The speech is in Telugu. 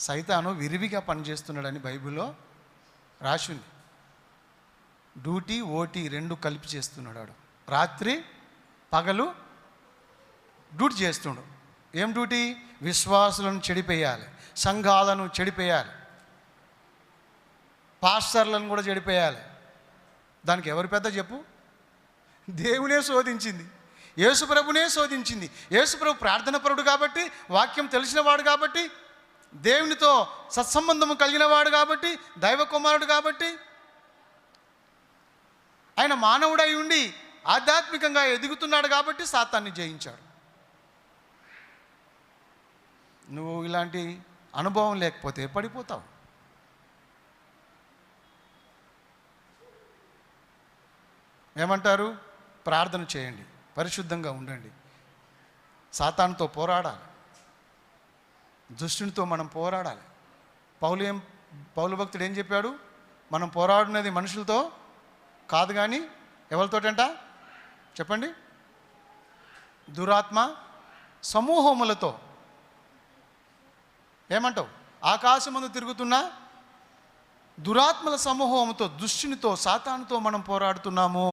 సైతాను విరివిగా పనిచేస్తున్నాడని బైబిల్లో రాసింది. డ్యూటీ ఓటీ రెండు కలిపి చేస్తున్నాడు రాత్రి పగలు డ్యూటీ చేస్తుండు. ఏం డ్యూటీ? విశ్వాసులను చెడిపేయాలి సంఘాలను చెడిపేయాలి పాస్టర్లను కూడా చెడిపేయాలి. దానికి ఎవరు పెద్ద చెప్పు? దేవునే శోధించింది యేసుప్రభునే శోధించింది. యేసుప్రభు ప్రార్థనపరుడు కాబట్టి వాక్యం తెలిసినవాడు కాబట్టి దేవునితో సత్సంబంధము కలిగిన వాడు కాబట్టి దైవ కుమారుడు కాబట్టి ఆయన మానవుడై ఉండి ఆధ్యాత్మికంగా ఎదుగుతున్నాడు కాబట్టి సాతాన్ని జయించాడు. నువ్వు ఇలాంటి అనుభవం లేకపోతే పడిపోతావు. ఏమంటారు? ప్రార్థన చేయండి. పరిశుద్ధంగా ఉండండి. సాతానుతో పోరాడాలి. దుష్టునితో మనం పోరాడాలి. పౌలు ఏం పౌలు భక్తుడు ఏం చెప్పాడు? మనం పోరాడినది మనుషులతో కాదు కానీ ఎవరితోటంట? చెప్పండి. దురాత్మ సమూహములతో. ఏమంటావు? ఆకాశమందు తిరుగుతున్న దురాత్మల సమూహంతో దుష్టునితో సాతానుతో మనం పోరాడుతున్నాము.